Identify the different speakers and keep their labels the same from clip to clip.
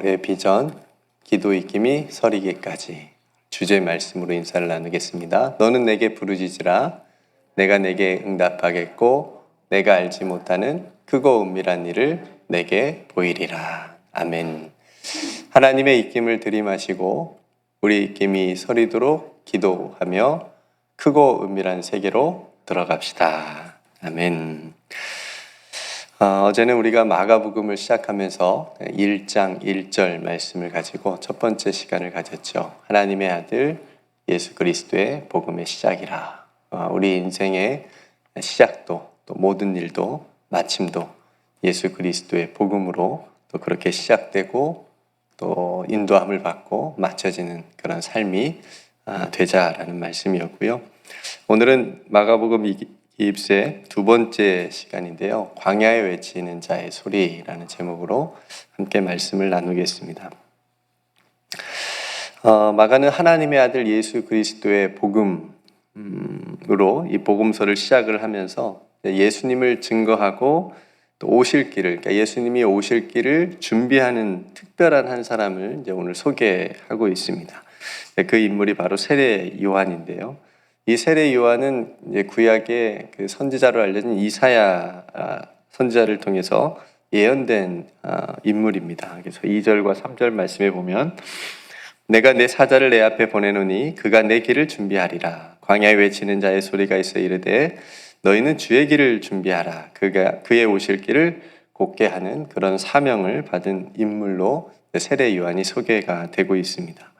Speaker 1: 올해 비전 기도 익힘이 서리기까지 주제 말씀으로 인사를 나누겠습니다. 너는 내게 부르짖으라 내가 내게 응답하겠고 내가 알지 못하는 크고 은밀한 일을 내게 보이리라. 아멘. 하나님의 입김을 들이마시고 우리 입김이 서리도록 기도하며 크고 은밀한 세계로 들어갑시다. 아멘. 어, 어제는 우리가 마가복음을 시작하면서 1장 1절 말씀을 가지고 첫 번째 시간을 가졌죠. 하나님의 아들 예수 그리스도의 복음의 시작이라. 어, 우리 인생의 시작도 또 모든 일도 마침도 예수 그리스도의 복음으로 또 그렇게 시작되고 또 인도함을 받고 맞춰지는 그런 삶이 아, 되자라는 말씀이었고요. 오늘은 마가복음 이입세 두 번째 시간인데요. 광야에 외치는 자의 소리라는 제목으로 함께 말씀을 나누겠습니다. 어, 마가는 하나님의 아들 예수 그리스도의 복음으로 이 복음서를 시작을 하면서 예수님을 증거하고 또 오실 길을, 그러니까 예수님이 오실 길을 준비하는 특별한 한 사람을 이제 오늘 소개하고 있습니다. 그 인물이 바로 세례 요한인데요. 이 세례 요한은 구약의 그 선지자로 알려진 이사야 아, 선지자를 통해서 예언된 아, 인물입니다. 그래서 2절과 3절 말씀에 보면 내가 내 사자를 내 앞에 보내노니 그가 내 길을 준비하리라. 광야에 외치는 자의 소리가 있어 이르되 너희는 주의 길을 준비하라. 그가 그의 오실 길을 곱게 하는 그런 사명을 받은 인물로 세례 요한이 소개가 되고 있습니다.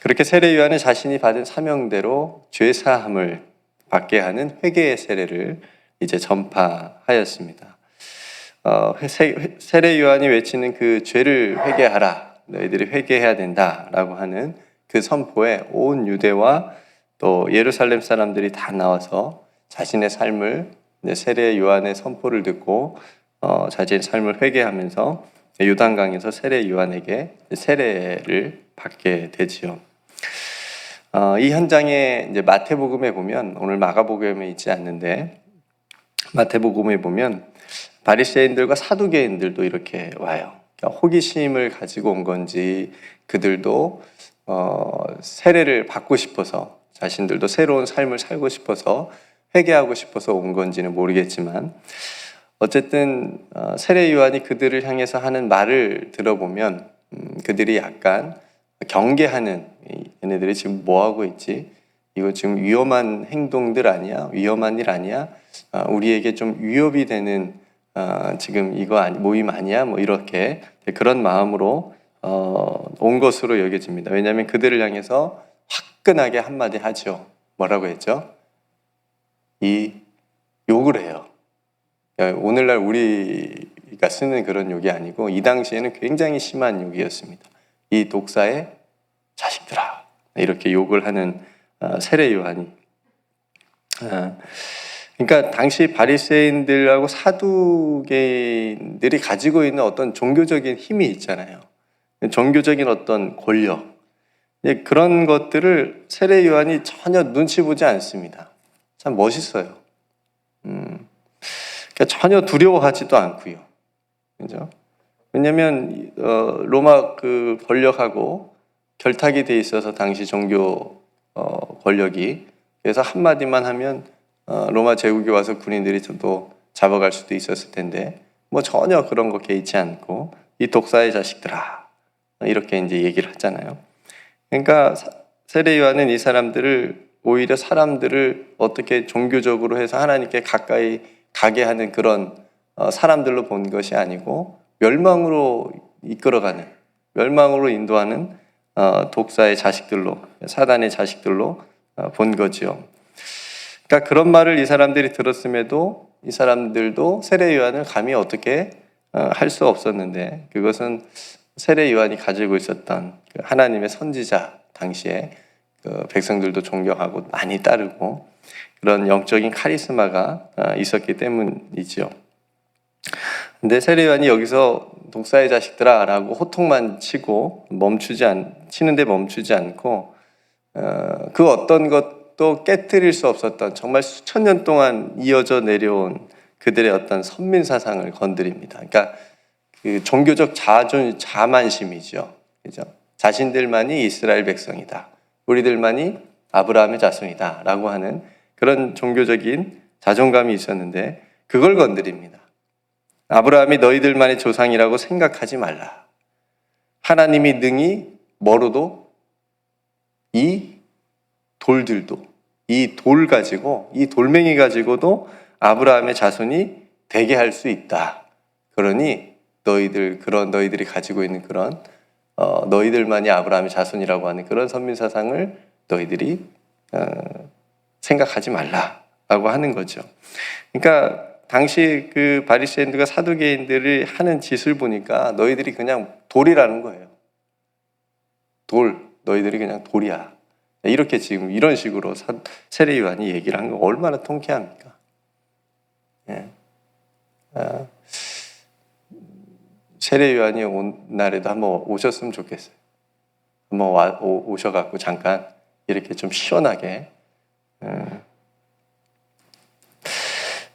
Speaker 1: 그렇게 세례 요한은 자신이 받은 사명대로 죄 사함을 받게 하는 회개의 세례를 이제 전파하였습니다. 어, 세례 요한이 외치는 그 죄를 회개하라, 너희들이 회개해야 된다라고 하는 그 선포에 온 유대와 또 예루살렘 사람들이 다 나와서 자신의 삶을 세례 요한의 선포를 듣고 어, 자신의 삶을 회개하면서 요단강에서 세례 요한에게 세례를 받게 되지요. 어, 이 현장에 이제 마태복음에 보면 오늘 마가복음에 있지 않는데 마태복음에 보면 바리새인들과 사두개인들도 이렇게 와요. 그러니까 호기심을 가지고 온 건지 그들도 어, 세례를 받고 싶어서 자신들도 새로운 삶을 살고 싶어서 회개하고 싶어서 온 건지는 모르겠지만 어쨌든 어, 세례 요한이 그들을 향해서 하는 말을 들어보면 음, 그들이 약간 경계하는 얘네들이 지금 뭐 하고 있지? 이거 지금 위험한 행동들 아니야? 위험한 일 아니야? 아, 우리에게 좀 위협이 되는 아, 지금 이거 모임 아니야? 뭐 이렇게 그런 마음으로 어, 온 것으로 여겨집니다. 왜냐하면 그들을 향해서 화끈하게 한마디 하죠. 뭐라고 했죠? 이 욕을 해요. 오늘날 우리가 쓰는 그런 욕이 아니고 이 당시에는 굉장히 심한 욕이었습니다. 이 독사의 자식들아 이렇게 욕을 하는 어, 세례 요한이 어, 그러니까 당시 바리새인들하고 사두개인들이 가지고 있는 어떤 종교적인 힘이 있잖아요. 종교적인 어떤 권력 그런 것들을 세례 요한이 전혀 눈치 보지 않습니다. 참 멋있어요. 음, 그러니까 전혀 두려워하지도 않고요. 그죠? 왜냐하면 어, 로마 그 권력하고 결탁이 돼 있어서 당시 종교 어, 권력이 그래서 한 마디만 하면 어, 로마 제국이 와서 군인들이 또 잡아갈 수도 있었을 텐데 뭐 전혀 그런 거 개의치 않고 이 독사의 자식들아 이렇게 이제 얘기를 하잖아요. 그러니까 세례 요한은 이 사람들을 오히려 사람들을 어떻게 종교적으로 해서 하나님께 가까이 가게 하는 그런 어, 사람들로 본 것이 아니고 멸망으로 이끌어가는 멸망으로 인도하는 어, 독사의 자식들로 사단의 자식들로 어, 본 거지요. 그러니까 그런 말을 이 사람들이 들었음에도 이 사람들도 세례 요한을 감히 어떻게 어, 할수 없었는데 그것은 세례 요한이 가지고 있었던 그 하나님의 선지자 당시에 그 백성들도 존경하고 많이 따르고 그런 영적인 카리스마가 있었기 때문이죠. 근데 세례 요한이 여기서 독사의 자식들아라고 호통만 치고 멈추지 않 치는데 멈추지 않고 어, 그 어떤 것도 깨뜨릴 수 없었던 정말 수천 년 동안 이어져 내려온 그들의 어떤 선민 사상을 건드립니다. 그러니까 그 종교적 자존 자만심이죠. 그죠? 자신들만이 이스라엘 백성이다. 우리들만이 아브라함의 자손이다라고 하는 그런 종교적인 자존감이 있었는데 그걸 건드립니다. 아브라함이 너희들만의 조상이라고 생각하지 말라. 하나님이 능히 멀어도 이 돌들도 이 돌 가지고 이 돌멩이 가지고도 아브라함의 자손이 되게 할 수 있다. 그러니 너희들 그런 너희들이 가지고 있는 그런 어, 너희들만이 아브라함의 자손이라고 하는 그런 선민 사상을 너희들이 어, 생각하지 말라라고 하는 거죠. 그러니까 당시 그 바리새인들과 사두개인들이 하는 짓을 보니까 너희들이 그냥 돌이라는 거예요. 돌, 너희들이 그냥 돌이야. 이렇게 지금 이런 식으로 사- 세례 요한이 얘기를 한 거 얼마나 통쾌합니까? 예. 아, 세례 요한이 온 날에도 한번 오셨으면 좋겠어요. 한번 와, 오, 셔갖고 잠깐 이렇게 좀 시원하게. 예.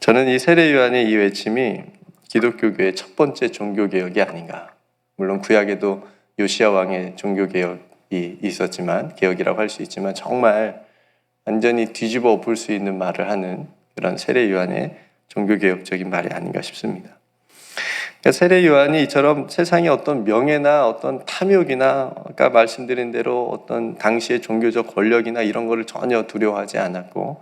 Speaker 1: 저는 이 세례 요한의 이 외침이 기독교교의 첫 번째 종교 개혁이 아닌가. 물론 구약에도 요시아 왕의 종교 개혁이 있었지만 개혁이라고 할 수 있지만 정말 완전히 뒤집어 엎을 수 있는 말을 하는 그런 세례 요한의 종교 개혁적인 말이 아닌가 싶습니다. 그러니까 세례 요한이 이처럼 세상의 어떤 명예나 어떤 탐욕이나 아까 말씀드린 대로 어떤 당시의 종교적 권력이나 이런 거를 전혀 두려워하지 않았고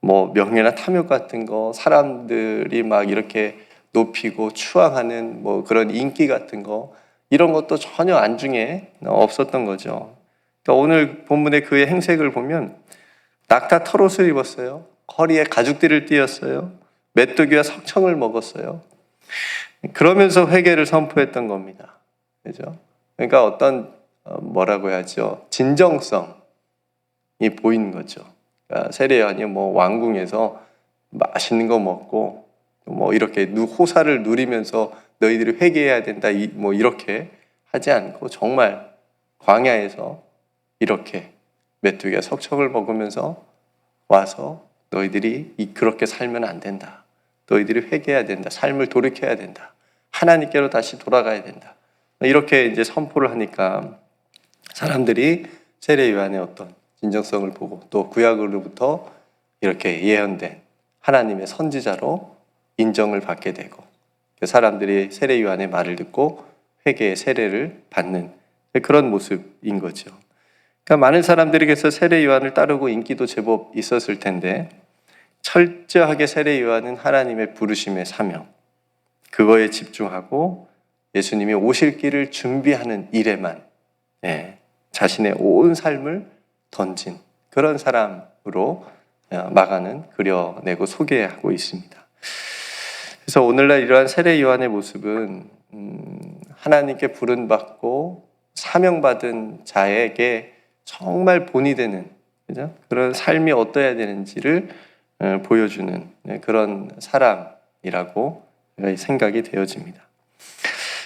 Speaker 1: 뭐 명예나 탐욕 같은 거 사람들이 막 이렇게 높이고 추앙하는 뭐 그런 인기 같은 거 이런 것도 전혀 안중에 없었던 거죠. 그러니까 오늘 본문의 그의 행색을 보면 낙타 털옷을 입었어요. 허리에 가죽띠를 띄었어요. 메뚜기와 석청을 먹었어요. 그러면서 회개를 선포했던 겁니다. 그죠? 그러니까 어떤 어, 뭐라고 해야죠? 진정성이 보이는 거죠. 그러니까 세례요한이 뭐 왕궁에서 맛있는 거 먹고 뭐 이렇게 누- 호사를 누리면서 너희들이 회개해야 된다 이- 뭐 이렇게 하지 않고 정말 광야에서 이렇게 메뚜기가 석청을 먹으면서 와서 너희들이 이- 그렇게 살면 안 된다. 너희들이 회개해야 된다. 삶을 돌이켜야 된다. 하나님께로 다시 돌아가야 된다. 이렇게 이제 선포를 하니까 사람들이 세례 요한의 어떤 진정성을 보고 또 구약으로부터 이렇게 예언된 하나님의 선지자로 인정을 받게 되고 그 사람들이 세례 요한의 말을 듣고 회개의 세례를 받는 그런 모습인 거죠. 그러니까 많은 사람들에게서 세례 요한을 따르고 인기도 제법 있었을 텐데 철저하게 세례 요한은 하나님의 부르심의 사명 그거에 집중하고 예수님이 오실 길을 준비하는 일에만 예, 자신의 온 삶을 던진 그런 사람으로 어, 마가는 그려내고 소개하고 있습니다. 그래서 오늘날 이러한 세례 요한의 모습은 음, 하나님께 부름받고 사명 받은 자에게 정말 본이 되는 그죠? 그런 삶이 어떠해야 되는지를 어, 보여주는 네, 그런 사람이라고 생각이 되어집니다.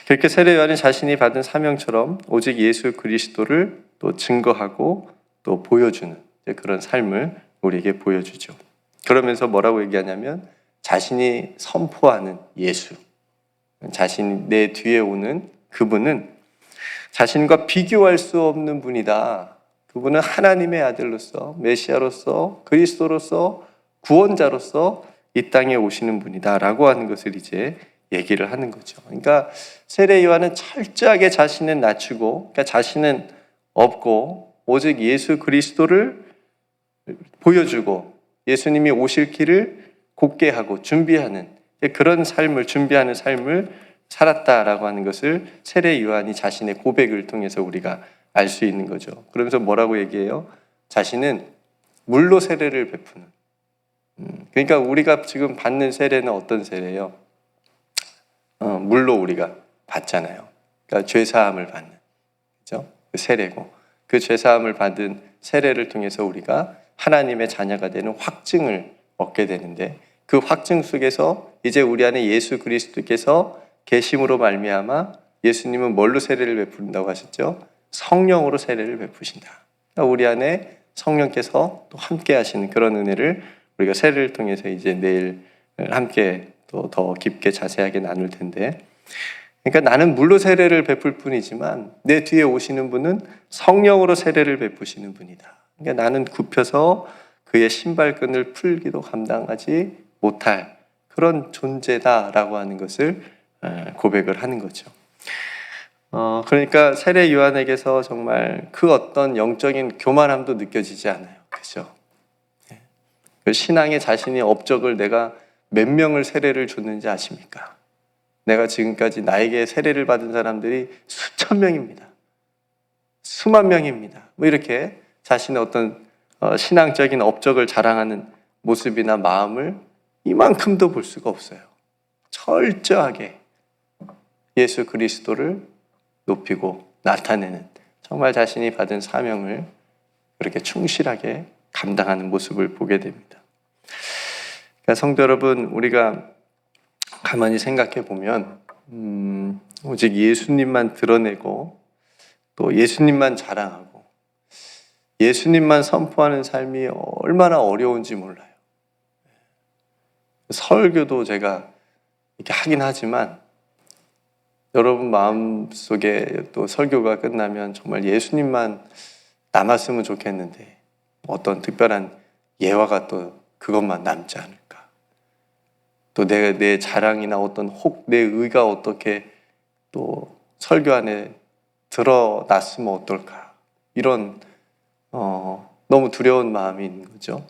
Speaker 1: 그렇게 세례 요한이 자신이 받은 사명처럼 오직 예수 그리스도를 또 증거하고 또 보여주는 그런 삶을 우리에게 보여주죠. 그러면서 뭐라고 얘기하냐면 자신이 선포하는 예수, 자신 내 뒤에 오는 그분은 자신과 비교할 수 없는 분이다. 그분은 하나님의 아들로서 메시아로서 그리스도로서 구원자로서 이 땅에 오시는 분이다라고 하는 것을 이제 얘기를 하는 거죠. 그러니까 세례 요한은 철저하게 자신은 낮추고 그러니까 자신은 없고 오직 예수 그리스도를 보여주고 예수님이 오실 길을 곧게 하고 준비하는 그런 삶을 준비하는 삶을 살았다라고 하는 것을 세례 요한이 자신의 고백을 통해서 우리가 알 수 있는 거죠. 그러면서 뭐라고 얘기해요? 자신은 물로 세례를 베푸는. 음, 그러니까 우리가 지금 받는 세례는 어떤 세례예요? 어, 물로 우리가 받잖아요. 그러니까 죄 사함을 받는. 그죠? 그 세례고. 그 죄 사함을 받은 세례를 통해서 우리가 하나님의 자녀가 되는 확증을 얻게 되는데 그 확증 속에서 이제 우리 안에 예수 그리스도께서 계심으로 말미암아 예수님은 뭘로 세례를 베푼다고 하셨죠? 성령으로 세례를 베푸신다. 우리 안에 성령께서 또 함께 하시는 그런 은혜를 우리가 세례를 통해서 이제 내일 함께 또 더 깊게 자세하게 나눌 텐데 그러니까 나는 물로 세례를 베풀 뿐이지만 내 뒤에 오시는 분은 성령으로 세례를 베푸시는 분이다. 그러니까 나는 굽혀서 그의 신발끈을 풀기도 감당하지 못할 그런 존재다라고 하는 것을 에, 고백을 하는 거죠. 어, 그러니까 세례 요한에게서 정말 그 어떤 영적인 교만함도 느껴지지 않아요. 그죠? 예. 그 신앙의 자신이 업적을 내가 몇 명을 세례를 줬는지 아십니까? 내가 지금까지 나에게 세례를 받은 사람들이 수천 명입니다. 수만 명입니다. 뭐 이렇게 자신의 어떤 어, 신앙적인 업적을 자랑하는 모습이나 마음을 이만큼도 볼 수가 없어요. 철저하게 예수 그리스도를 높이고 나타내는 정말 자신이 받은 사명을 그렇게 충실하게 감당하는 모습을 보게 됩니다. 그러니까 성도 여러분, 우리가 가만히 생각해 보면 음, 오직 예수님만 드러내고 또 예수님만 자랑하고 예수님만 선포하는 삶이 얼마나 어려운지 몰라요. 설교도 제가 이렇게 하긴 하지만 여러분 마음 속에 또 설교가 끝나면 정말 예수님만 남았으면 좋겠는데 어떤 특별한 예화가 또 그것만 남지 않을까. 또 내 내 자랑이나 어떤 혹 내 의가 어떻게 또 설교 안에 드러났으면 어떨까. 이런 어, 너무 두려운 있는 거죠.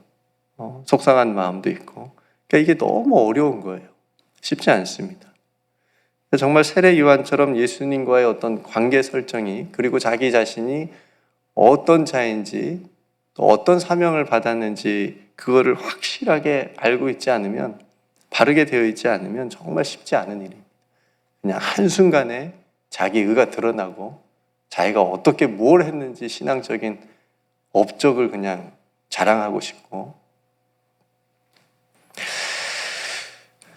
Speaker 1: 어, 속상한 마음도 있고. 그러니까 이게 너무 어려운 거예요. 쉽지 않습니다. 정말 세례 요한처럼 예수님과의 어떤 관계 설정이 그리고 자기 자신이 어떤 자인지 또 어떤 사명을 받았는지 그거를 확실하게 알고 있지 않으면 바르게 되어 있지 않으면 정말 쉽지 않은 일입니다. 그냥 한순간에 자기 의가 드러나고 자기가 어떻게 뭘 했는지 신앙적인 업적을 그냥 자랑하고 싶고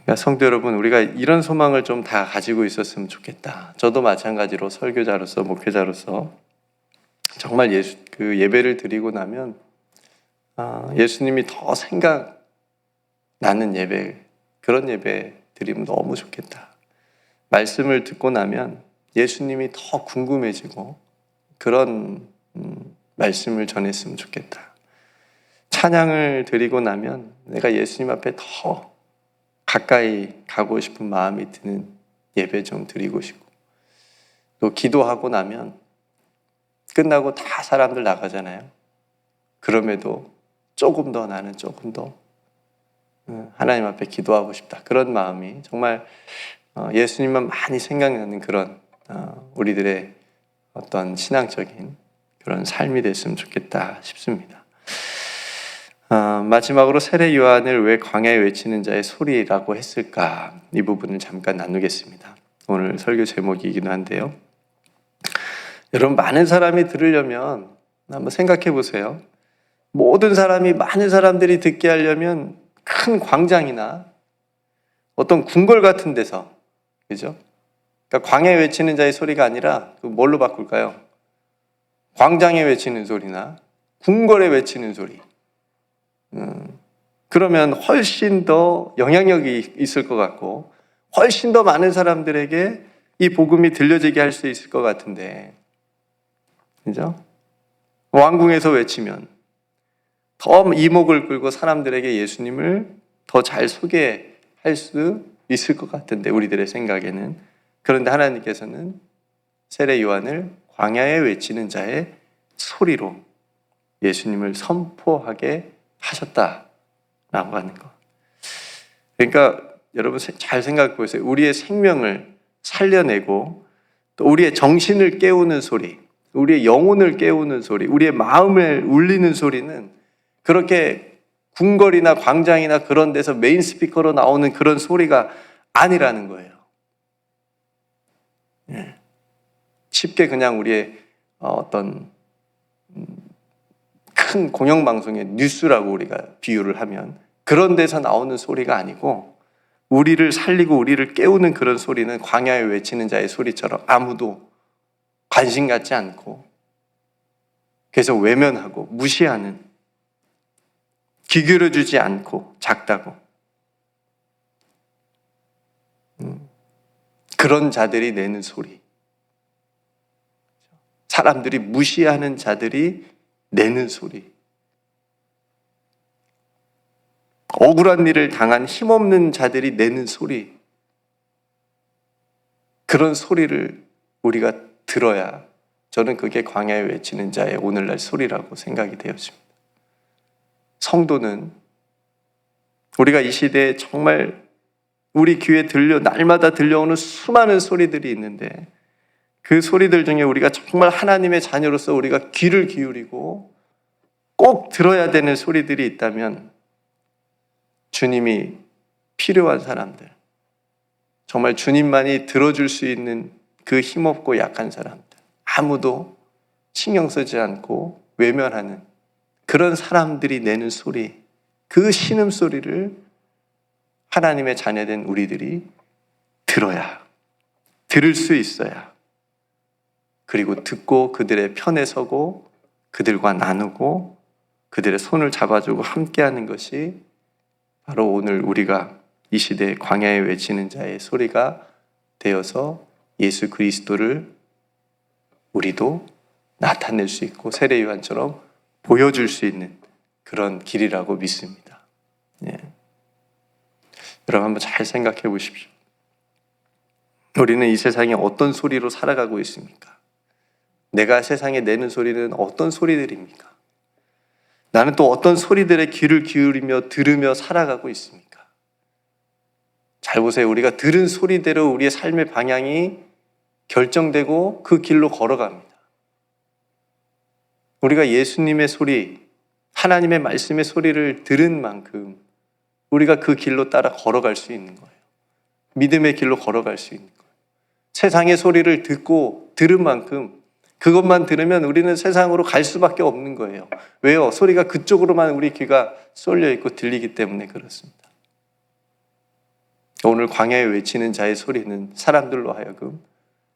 Speaker 1: 그러니까 성도 여러분, 우리가 이런 소망을 좀 다 가지고 있었으면 좋겠다. 저도 마찬가지로 설교자로서 목회자로서 정말 예수 그 예배를 드리고 나면 아, 예수님이 더 생각 나는 예배 그런 예배 드리면 너무 좋겠다. 말씀을 듣고 나면 예수님이 더 궁금해지고 그런 음, 말씀을 전했으면 좋겠다. 찬양을 드리고 나면 내가 예수님 앞에 더 가까이 가고 싶은 마음이 드는 예배 좀 드리고 싶고 또 기도하고 나면 끝나고 다 사람들 나가잖아요. 그럼에도 조금 더 나는 조금 더 어, 하나님 앞에 기도하고 싶다. 그런 마음이 정말 어, 예수님만 많이 생각나는 그런 어, 우리들의 어떤 신앙적인 그런 삶이 됐으면 좋겠다 싶습니다. 어, 마지막으로 세례 요한을 왜 광야에 외치는 자의 소리라고 했을까? 이 부분을 잠깐 나누겠습니다. 오늘 설교 제목이기도 한데요. 여러분 많은 사람이 들으려면 한번 생각해 보세요. 모든 사람이 많은 사람들이 듣게 하려면 큰 광장이나 어떤 궁궐 같은 데서 그죠? 그러니까 광야에 외치는 자의 소리가 아니라 그 뭘로 바꿀까요? 광장에 외치는 소리나 궁궐에 외치는 소리. 음, 그러면 훨씬 더 영향력이 있을 것 같고 훨씬 더 많은 사람들에게 이 복음이 들려지게 할 수 있을 것 같은데 그죠? 왕궁에서 외치면 더 이목을 끌고 사람들에게 예수님을 더 잘 소개할 수 있을 것 같은데 우리들의 생각에는 그런데 하나님께서는 세례 요한을 광야에 외치는 자의 소리로 예수님을 선포하게 하셨다라고 하는 거. 그러니까 여러분 잘 생각해 보세요. 우리의 생명을 살려내고 또 우리의 정신을 깨우는 소리, 우리의 영혼을 깨우는 소리, 우리의 마음을 울리는 소리는 그렇게 궁궐이나 광장이나 그런 데서 메인 스피커로 나오는 그런 소리가 아니라는 거예요. 예. 쉽게 그냥 우리의 어떤 큰 공영방송의 뉴스라고 우리가 비유를 하면 그런 데서 나오는 소리가 아니고 우리를 살리고 우리를 깨우는 그런 소리는 광야에 외치는 자의 소리처럼 아무도 관심 갖지 않고 계속 외면하고 무시하는 귀 기울여주지 않고 작다고 음. 그런 자들이 내는 소리. 사람들이 무시하는 자들이 내는 소리. 억울한 일을 당한 힘없는 자들이 내는 소리. 그런 소리를 우리가 들어야 저는 그게 광야에 외치는 자의 오늘날 소리라고 생각이 되었습니다. 성도는 우리가 이 시대에 정말 우리 귀에 들려 날마다 들려오는 수많은 소리들이 있는데 그 소리들 중에 우리가 정말 하나님의 자녀로서 우리가 귀를 기울이고 꼭 들어야 되는 소리들이 있다면 주님이 필요한 사람들, 정말 주님만이 들어줄 수 있는 그 힘없고 약한 사람들, 아무도 신경 쓰지 않고 외면하는 그런 사람들이 내는 소리, 그 신음소리를 하나님의 자녀된 우리들이 들어야, 들을 수 있어야, 그리고 듣고 그들의 편에 서고 그들과 나누고 그들의 손을 잡아주고 함께하는 것이 바로 오늘 우리가 이 시대에 광야에 외치는 자의 소리가 되어서 예수 그리스도를 우리도 나타낼 수 있고 세례 요한처럼 보여줄 수 있는 그런 길이라고 믿습니다. 예. 여러분 한번 잘 생각해 보십시오. 우리는 이 세상에 어떤 소리로 살아가고 있습니까? 내가 세상에 내는 소리는 어떤 소리들입니까? 나는 또 어떤 소리들의 귀를 기울이며 들으며 살아가고 있습니까? 잘 보세요. 우리가 들은 소리대로 우리의 삶의 방향이 결정되고 그 길로 걸어갑니다. 우리가 예수님의 소리, 하나님의 말씀의 소리를 들은 만큼 우리가 그 길로 따라 걸어갈 수 있는 거예요. 믿음의 길로 걸어갈 수 있는 거예요. 세상의 소리를 듣고 들은 만큼 그것만 들으면 우리는 세상으로 갈 수밖에 없는 거예요. 왜요? 소리가 그쪽으로만 우리 귀가 쏠려 있고 들리기 때문에 그렇습니다. 오늘 광야에 외치는 자의 소리는 사람들로 하여금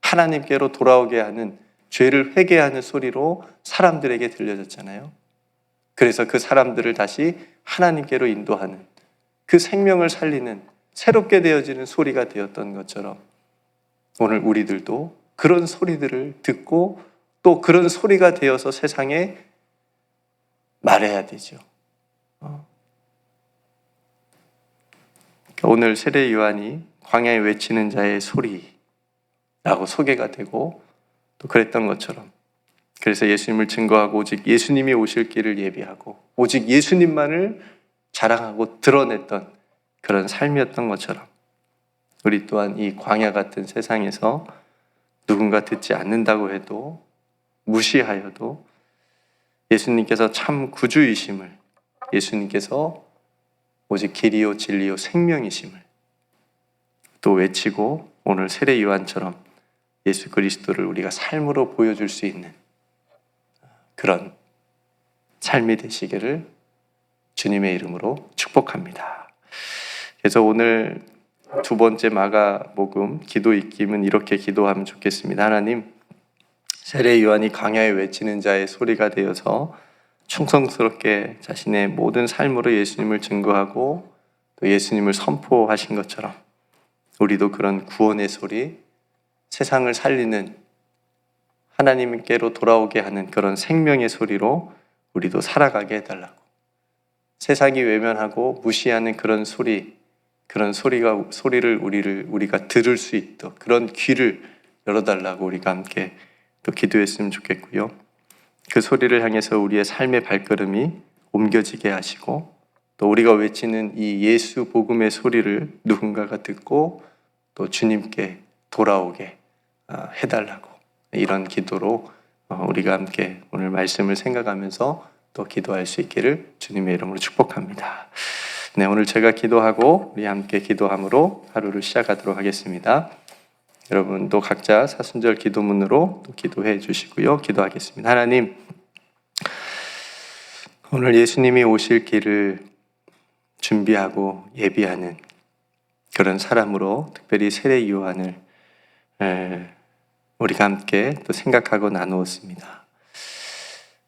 Speaker 1: 하나님께로 돌아오게 하는 죄를 회개하는 소리로 사람들에게 들려졌잖아요. 그래서 그 사람들을 다시 하나님께로 인도하는 그 생명을 살리는 새롭게 되어지는 소리가 되었던 것처럼 오늘 우리들도 그런 소리들을 듣고 또 그런 소리가 되어서 세상에 말해야 되죠. 어. 오늘 세례 요한이 광야에 외치는 자의 소리라고 소개가 되고 또 그랬던 것처럼 그래서 예수님을 증거하고 오직 예수님이 오실 길을 예비하고 오직 예수님만을 자랑하고 드러냈던 그런 삶이었던 것처럼 우리 또한 이 광야 같은 세상에서 누군가 듣지 않는다고 해도 무시하여도 예수님께서 참 구주이심을 예수님께서 오직 길이요 진리요 생명이심을 또 외치고 오늘 세례 요한처럼 예수 그리스도를 우리가 삶으로 보여줄 수 있는 그런 삶이 되시기를 주님의 이름으로 축복합니다. 그래서 오늘 두 번째 마가복음 기도 익김은 이렇게 기도하면 좋겠습니다. 하나님 세례 요한이 강야에 외치는 자의 소리가 되어서 충성스럽게 자신의 모든 삶으로 예수님을 증거하고 또 예수님을 선포하신 것처럼 우리도 그런 구원의 소리, 세상을 살리는 하나님께로 돌아오게 하는 그런 생명의 소리로 우리도 살아가게 해달라고. 세상이 외면하고 무시하는 그런 소리, 그런 소리가 소리를 우리를 우리가 들을 수 있도록 그런 귀를 열어달라고 우리가 함께 또 기도했으면 좋겠고요. 그 소리를 향해서 우리의 삶의 발걸음이 옮겨지게 하시고 또 우리가 외치는 이 예수 복음의 소리를 누군가가 듣고 또 주님께 돌아오게 아, 해달라고 이런 기도로 어, 우리가 함께 오늘 말씀을 생각하면서 또 기도할 수 있기를 주님의 이름으로 축복합니다. 네, 오늘 제가 기도하고 우리 함께 기도함으로 하루를 시작하도록 하겠습니다. 여러분도 각자 사순절 기도문으로 기도해 주시고요. 기도하겠습니다. 하나님, 오늘 예수님이 오실 길을 준비하고 예비하는 그런 사람으로 특별히 세례 요한을 우리가 함께 또 생각하고 나누었습니다.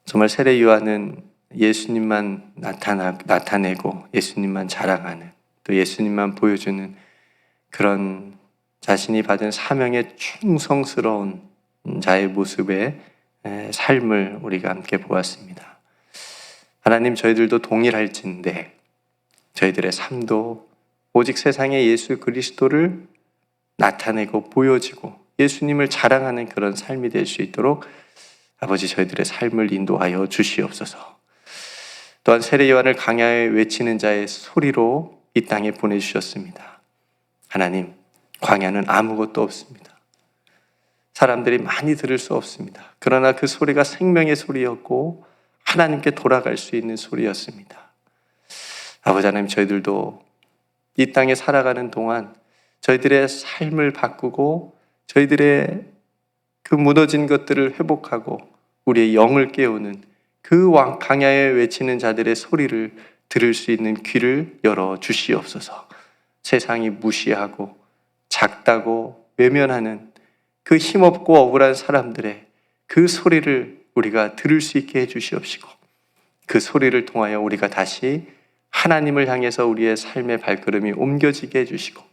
Speaker 1: 정말 세례 요한은 예수님만 나타나, 나타내고 예수님만 자랑하는 또 예수님만 보여주는 그런 자신이 받은 사명에 충성스러운 자의 모습의 에, 삶을 우리가 함께 보았습니다. 하나님 저희들도 동일할진데 저희들의 삶도 오직 세상에 예수 그리스도를 나타내고 보여지고 예수님을 자랑하는 그런 삶이 될 수 있도록 아버지 저희들의 삶을 인도하여 주시옵소서. 또한 세례 요한을 강야에 외치는 자의 소리로 이 땅에 보내 주셨습니다. 하나님, 광야는 아무것도 없습니다. 사람들이 많이 들을 수 없습니다. 그러나 그 소리가 생명의 소리였고 하나님께 돌아갈 수 있는 소리였습니다. 아버지 하나님, 저희들도 이 땅에 살아가는 동안 저희들의 삶을 바꾸고 저희들의 그 무너진 것들을 회복하고 우리의 영을 깨우는 그왕 강야에 외치는 자들의 소리를 들을 수 있는 귀를 열어 주시옵소서. 세상이 무시하고 작다고 외면하는 그 힘없고 억울한 사람들의 그 소리를 우리가 들을 수 있게 해 주시옵시고 그 소리를 통하여 우리가 다시 하나님을 향해서 우리의 삶의 발걸음이 옮겨지게 해 주시고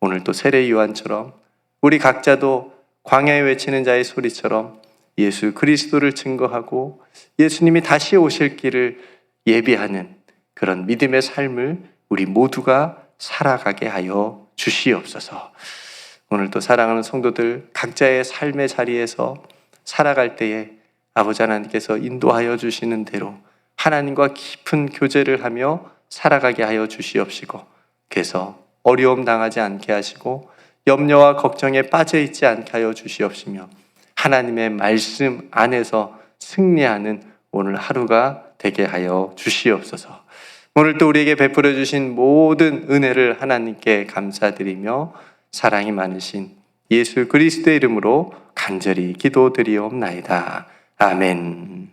Speaker 1: 오늘 또 세례 요한처럼 우리 각자도 광야에 외치는 자의 소리처럼 예수 그리스도를 증거하고 예수님이 다시 오실 길을 예비하는 그런 믿음의 삶을 우리 모두가 살아가게 하여 주시옵소서. 오늘 또 사랑하는 성도들 각자의 삶의 자리에서 살아갈 때에 아버지 하나님께서 인도하여 주시는 대로 하나님과 깊은 교제를 하며 살아가게 하여 주시옵시고 그래서 어려움 당하지 않게 하시고 염려와 걱정에 빠져 있지 않게 하여 주시옵시며 하나님의 말씀 안에서 승리하는 오늘 하루가 되게 하여 주시옵소서. 오늘 또 우리에게 베풀어 주신 모든 은혜를 하나님께 감사드리며 사랑이 많으신 예수 그리스도의 이름으로 간절히 기도드리옵나이다. 아멘.